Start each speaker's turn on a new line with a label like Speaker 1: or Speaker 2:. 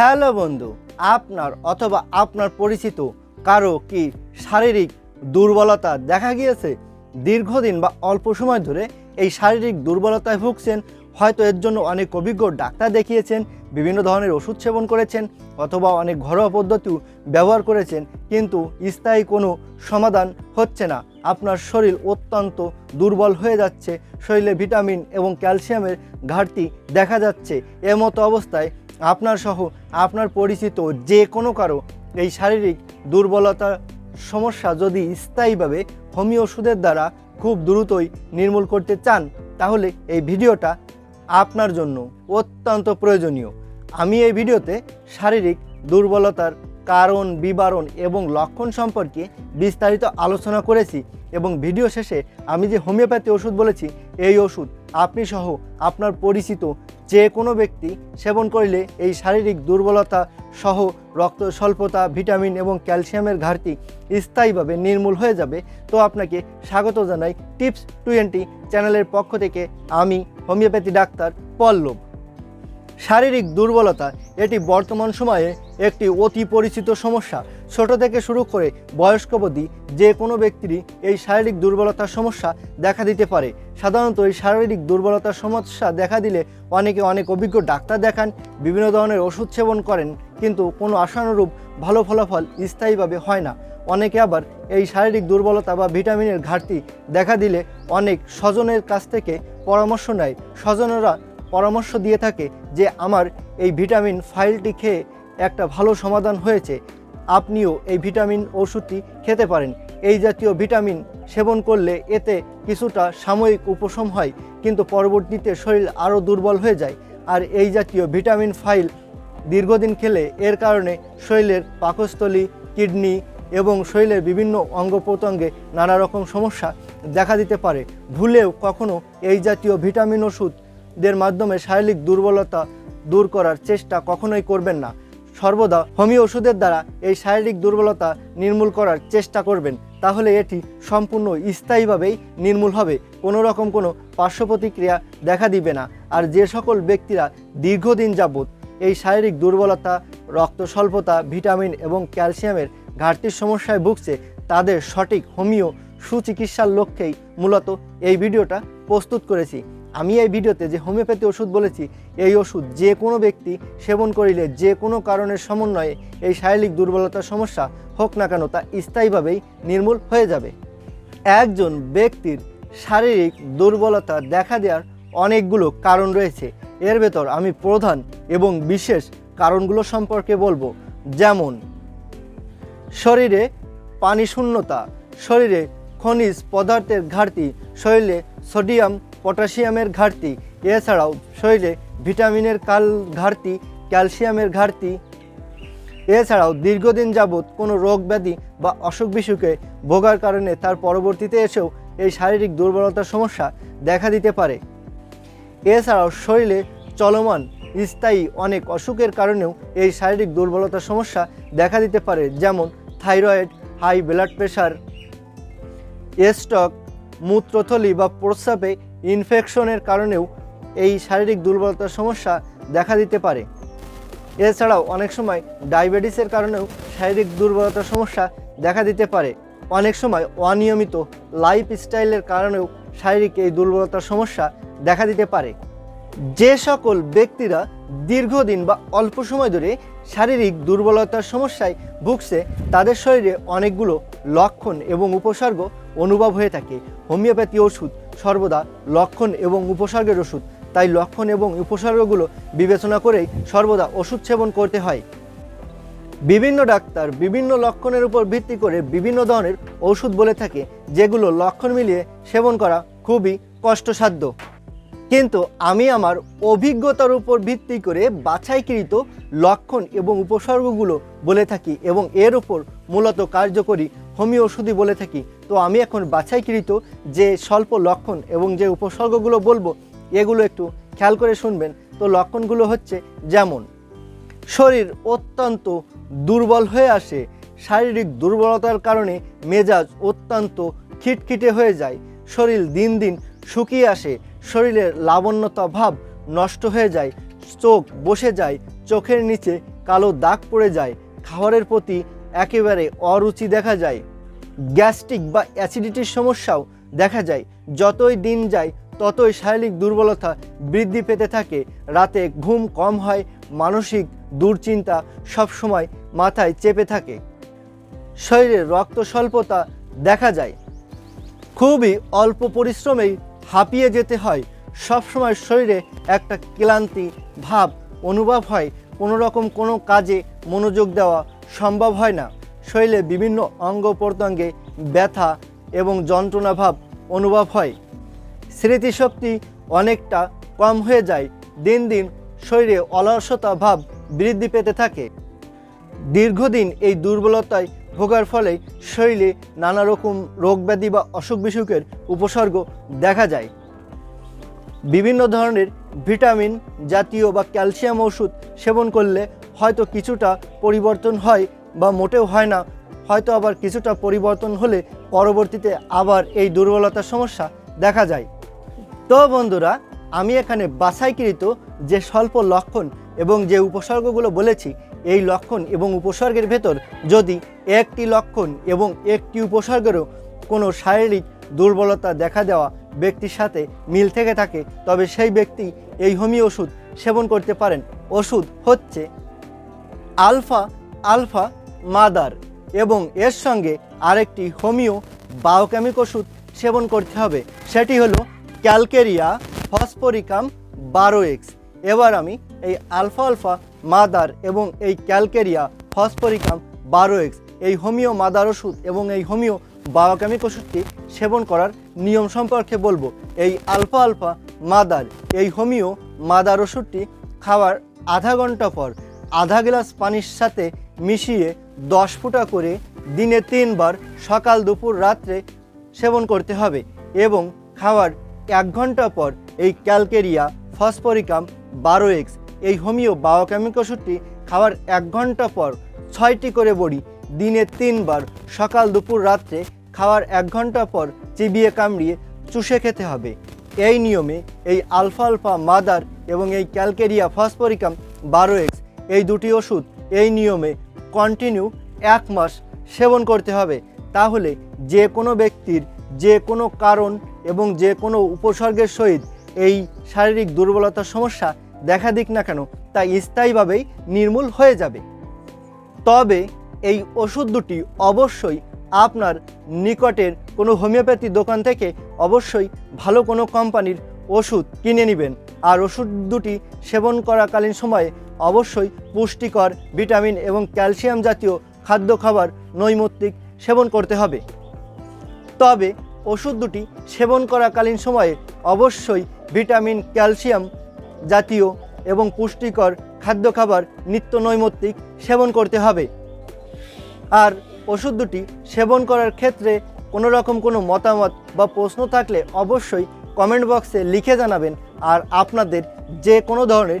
Speaker 1: Hello বন্ধু, আপনার অথবা আপনার পরিচিত কারও কি শারীরিক দুর্বলতা দেখা গিয়েছে? দীর্ঘদিন বা অল্প সময় ধরে এই শারীরিক দুর্বলতায় ভুগছেন, হয়তো এর জন্য অনেক অভিজ্ঞ ডাক্তার দেখিয়েছেন, বিভিন্ন ধরনের ওষুধ সেবন করেছেন অথবা অনেক ঘরোয়া পদ্ধতিও ব্যবহার করেছেন, কিন্তু স্থায়ী কোনো সমাধান হচ্ছে না। আপনার শরীর অত্যন্ত দুর্বল হয়ে যাচ্ছে, শরীরে ভিটামিন এবং ক্যালসিয়ামের ঘাটতি দেখা যাচ্ছে। এর মতো অবস্থায় আপনার সহ আপনার পরিচিত যে কোনো কারও এই শারীরিক দুর্বলতার সমস্যা যদি স্থায়ীভাবে হোমিও ওষুধের দ্বারা খুব দ্রুতই নির্মূল করতে চান, তাহলে এই ভিডিওটা আপনার জন্য অত্যন্ত প্রয়োজনীয়। আমি এই ভিডিওতে শারীরিক দুর্বলতার কারণ, বিবরণ এবং লক্ষণ সম্পর্কে বিস্তারিত আলোচনা করেছি এবং ভিডিও শেষে আমি যে হোমিওপ্যাথি ওষুধ বলেছি, এই ওষুধ আপনি সহ আপনার পরিচিত যে কোনো ব্যক্তি সেবন করলে এই শারীরিক দুর্বলতা সহ রক্ত স্বল্পতা, ভিটামিন এবং ক্যালসিয়ামের ঘাটতি স্থায়ীভাবে নির্মূল হয়ে যাবে। তো আপনাকে স্বাগত জানাই টিপস টোয়েন্টি চ্যানেলের পক্ষ থেকে আমি হোমিওপ্যাথি ডাক্তার পল্লব। শারীরিক দুর্বলতা, এটি বর্তমান সময়ে একটি অতি পরিচিত সমস্যা। ছোট থেকে শুরু করে বয়স্ক অবধি যে কোনো ব্যক্তিরই এই শারীরিক দুর্বলতার সমস্যা দেখা দিতে পারে। সাধারণত এই শারীরিক দুর্বলতার সমস্যা দেখা দিলে অনেকে অনেক অভিজ্ঞ ডাক্তার দেখান, বিভিন্ন ধরনের ওষুধ সেবন করেন, কিন্তু কোনো আশানুরূপ ভালো ফলাফল স্থায়ীভাবে হয় না। অনেকে আবার এই শারীরিক দুর্বলতা বা ভিটামিনের ঘাটতি দেখা দিলে অনেক স্বজনের কাছ থেকে পরামর্শ নেয়। স্বজনেরা পরামর্শ দিয়ে থাকে যে আমার এই ভিটামিন ফাইলটি খেয়ে একটা ভালো সমাধান হয়েছে। আপনিও এই ভিটামিন ওষুধটি খেতে পারেন। এই জাতীয় ভিটামিন সেবন করলে এতে কিছুটা সাময়িক উপশম হয়, কিন্তু পরবর্তীতে শরীর আরও দুর্বল হয়ে যায়। আর এই জাতীয় ভিটামিন ফাইল দীর্ঘদিন খেলে এর কারণে শরীরের পাকস্থলী, কিডনি এবং শরীরের বিভিন্ন অঙ্গ প্রত্যঙ্গে নানা রকম সমস্যা দেখা দিতে পারে। ভুলেও কখনো এই জাতীয় ভিটামিন ওষুধদের মাধ্যমে শারীরিক দুর্বলতা দূর করার চেষ্টা কখনোই করবেন না। সর্বদা হোমিও ওষুধের দ্বারা এই শারীরিক দুর্বলতা নির্মূল করার চেষ্টা করবেন। তাহলে এটি সম্পূর্ণ স্থায়ীভাবেই নির্মূল হবে। কোনো রকম কোনো পার্শ্ব প্রতিক্রিয়া দেখা দিবে না। আর যে সকল ব্যক্তিরা দীর্ঘদিন যাবৎ এই শারীরিক দুর্বলতা, রক্ত স্বল্পতা, ভিটামিন এবং ক্যালসিয়ামের ঘাটতির সমস্যায় ভুগছে, তাদের সঠিক হোমিও সুচিকিৎসার লক্ষ্যেই মূলত এই ভিডিওটা প্রস্তুত করেছি। আমি এই ভিডিওতে যে হোমিওপ্যাথি ওষুধ বলেছি, এই ওষুধ যে কোনো ব্যক্তি সেবন করিলে যে কোনো কারণের সমন্বয়ে এই শারীরিক দুর্বলতার সমস্যা হোক না কেন তা স্থায়ীভাবেই নির্মূল হয়ে যাবে। একজন ব্যক্তির শারীরিক দুর্বলতা দেখা দেওয়ার অনেকগুলো কারণ রয়েছে। এর ভেতর আমি প্রধান এবং বিশেষ কারণগুলো সম্পর্কে বলব। যেমন, শরীরে পানি শূন্যতা শরীরে খনিজ পদার্থের ঘাটতি, শরীরে সোডিয়াম, পটাশিয়ামের ঘাটতি, এছাড়াও শরীরে ভিটামিনের কাল ঘাটতি, ক্যালসিয়ামের ঘাটতি। এছাড়াও দীর্ঘদিন যাবৎ কোনো রোগ ব্যাধি বা অসুখ বিসুখে ভোগার কারণে তার পরবর্তীতে এসেও এই শারীরিক দুর্বলতার সমস্যা দেখা দিতে পারে। এছাড়াও শরীরে চলমান, স্থায়ী অনেক অসুখের কারণেও এই শারীরিক দুর্বলতার সমস্যা দেখা দিতে পারে, যেমন thyroid, high blood pressure stroke, মূত্রথলি বা প্রস্রাবে ইনফেকশনের কারণেও এই শারীরিক দুর্বলতার সমস্যা দেখা দিতে পারে। এছাড়াও অনেক সময় ডায়াবেটিসের কারণেও শারীরিক দুর্বলতার সমস্যা দেখা দিতে পারে। অনেক সময় অনিয়মিত লাইফ স্টাইলের কারণেও শারীরিক এই দুর্বলতার সমস্যা দেখা দিতে পারে। যে সকল ব্যক্তিরা দীর্ঘদিন বা অল্প সময় ধরে শারীরিক দুর্বলতার সমস্যায় ভুগছে, তাদের শরীরে অনেকগুলো লক্ষণ এবং উপসর্গ অনুভব হয়ে থাকে। হোমিওপ্যাথি ওষুধ সর্বদা লক্ষণ এবং উপসর্গের ওষুধ। তাই লক্ষণ এবং উপসর্গগুলো বিবেচনা করেই সর্বদা ওষুধ সেবন করতে হয়। বিভিন্ন ডাক্তার বিভিন্ন লক্ষণের উপর ভিত্তি করে বিভিন্ন ধরনের ওষুধ বলে থাকে, যেগুলো লক্ষণ মিলিয়ে সেবন করা খুবই কষ্টসাধ্য। কিন্তু আমি আমার অভিজ্ঞতার উপর ভিত্তি করে বাছাইকৃত লক্ষণ এবং উপসর্গগুলো বলে থাকি এবং এর উপর মূলত কার্যকরী হোমিও ওষুধই বলে থাকি। তো আমি এখন বাছাইকৃত যে স্বল্প লক্ষণ এবং যে উপসর্গগুলো বলব, এগুলো একটু খেয়াল করে শুনবেন। তো লক্ষণগুলো হচ্ছে যেমন, শরীর অত্যন্ত দুর্বল হয়ে আসে, শারীরিক দুর্বলতার কারণে মেজাজ অত্যন্ত খিটখিটে হয়ে যায়, শরীর দিন দিন শুকিয়ে আসে, শরীরের লাবণ্যতা ভাব নষ্ট হয়ে যায়, চোখ বসে যায়, চোখের নিচে কালো দাগ পড়ে যায়, খাবারের প্রতি একেবারে অরুচি দেখা যায়। গ্যাস্ট্রিক বা অ্যাসিডিটির সমস্যাও দেখা যায়। যতই দিন যায়, ততই শারীরিক দুর্বলতা বৃদ্ধি পেতে থাকে। রাতে ঘুম কম হয়, মানসিক দুশ্চিন্তা সবসময় মাথায় চেপে থাকে। শরীরে রক্ত স্বল্পতা দেখা যায়। খুবই অল্প পরিশ্রমেই হাঁপিয়ে যেতে হয়। সবসময় শরীরে একটা ক্লান্তি ভাব অনুভব হয়। কোনো রকম কোনো কাজে মনোযোগ দেওয়া সম্ভব হয় না। শরীরে বিভিন্ন অঙ্গ প্রত্যঙ্গে ব্যথা এবং যন্ত্রণা ভাব অনুভব হয়। স্মৃতিশক্তি অনেকটা কম হয়ে যায়, দিন দিন শরীরে অলসতা ভাব বৃদ্ধি পেতে থাকে। দীর্ঘদিন এই দুর্বলতায় ভোগার ফলে শরীরে নানা রকম রোগ ব্যাধি বা অসুখ বিসুখের উপসর্গ দেখা যায়। বিভিন্ন ধরনের ভিটামিন জাতীয় বা ক্যালসিয়াম ওষুধ সেবন করলে হয়তো কিছুটা পরিবর্তন হয় বা মোটেও হয় না, হয়তো আবার কিছুটা পরিবর্তন হলে পরবর্তীতে আবার এই দুর্বলতার সমস্যা দেখা যায়। তো বন্ধুরা, আমি এখানে বাছাইকৃত যে স্বল্প লক্ষণ এবং যে উপসর্গগুলো বলেছি, এই লক্ষণ এবং উপসর্গের ভেতর যদি একটি লক্ষণ এবং একটি উপসর্গেরও কোনো শারীরিক দুর্বলতা দেখা দেওয়া ব্যক্তির সাথে মিল থেকে থাকে, তবে সেই ব্যক্তি এই হোমিও ওষুধ সেবন করতে পারেন। ওষুধ হচ্ছে আলফা আলফা মাদার এবং এর সঙ্গে আরেকটি হোমিও বায়োকেমিক ওষুধ সেবন করতে হবে। সেটি হলো ক্যালকেরিয়া ফসফরিকাম বারো এক্স এবার আমি এই আলফা আলফা মাদার এবং এই ক্যালকেরিয়া ফসফরিকাম বারো এক্স এই হোমিও মাদার ওষুধ এবং এই হোমিও বায়োকেমিক ওষুধটি সেবন করার নিয়ম সম্পর্কে বলব। এই আলফা আলফা মাদার, এই হোমিও মাদার ওষুধটি খাওয়ার আধা ঘণ্টা পর আধা গ্লাস পানির সাথে মিশিয়ে দশ ফুটা করে দিনে তিনবার সকাল, দুপুর, রাত্রে সেবন করতে হবে এবং খাওয়ার এক ঘণ্টা পর এই ক্যালকেরিয়া ফসফরিকাম বারো এক্স এই হোমিও বায়োকেমিক ওষুধটি খাওয়ার এক ঘণ্টা পর ছয়টি করে বড়ি দিনে তিনবার সকাল, দুপুর, রাত্রে খাওয়ার এক ঘণ্টা পর চিবিয়ে কামড়িয়ে চুষে খেতে হবে। এই নিয়মে এই আলফা আলফা মাদার এবং এই ক্যালকেরিয়া ফসফরিকাম বারো এক্স এই দুটি ওষুধ এই নিয়মে কন্টিনিউ এক মাস সেবন করতে হবে, তাহলে যে কোনো ব্যক্তির, যে কোনো কারণ এবং যে কোনো উপসর্গের সহিত এই শারীরিক দুর্বলতার সমস্যা দেখা দিক না কেন, তা স্থায়ীভাবেই নির্মূল হয়ে যাবে। তবে এই ওষুধ দুটি অবশ্যই আপনার নিকটের কোনো হোমিওপ্যাথি দোকান থেকে অবশ্যই ভালো কোনো কোম্পানির ওষুধ কিনে নেবেন। আর ওষুধ দুটি সেবন করাকালীন সময়ে অবশ্যই পুষ্টিকর, ভিটামিন এবং ক্যালসিয়াম জাতীয় খাদ্য খাবার, নৈমিত্তিক সেবন করতে হবে। তবে ওষুধ দুটি সেবন করাকালীন সময়ে অবশ্যই ভিটামিন, ক্যালসিয়াম জাতীয় এবং পুষ্টিকর খাদ্য খাবার, নিত্য নৈমিত্তিক সেবন করতে হবে। আর ওষুধ দুটি সেবন করার ক্ষেত্রে কোনো রকম কোনো মতামত বা প্রশ্ন থাকলে অবশ্যই কমেন্ট বক্সে লিখে জানাবেন। আর আপনাদের যে কোনো ধরনের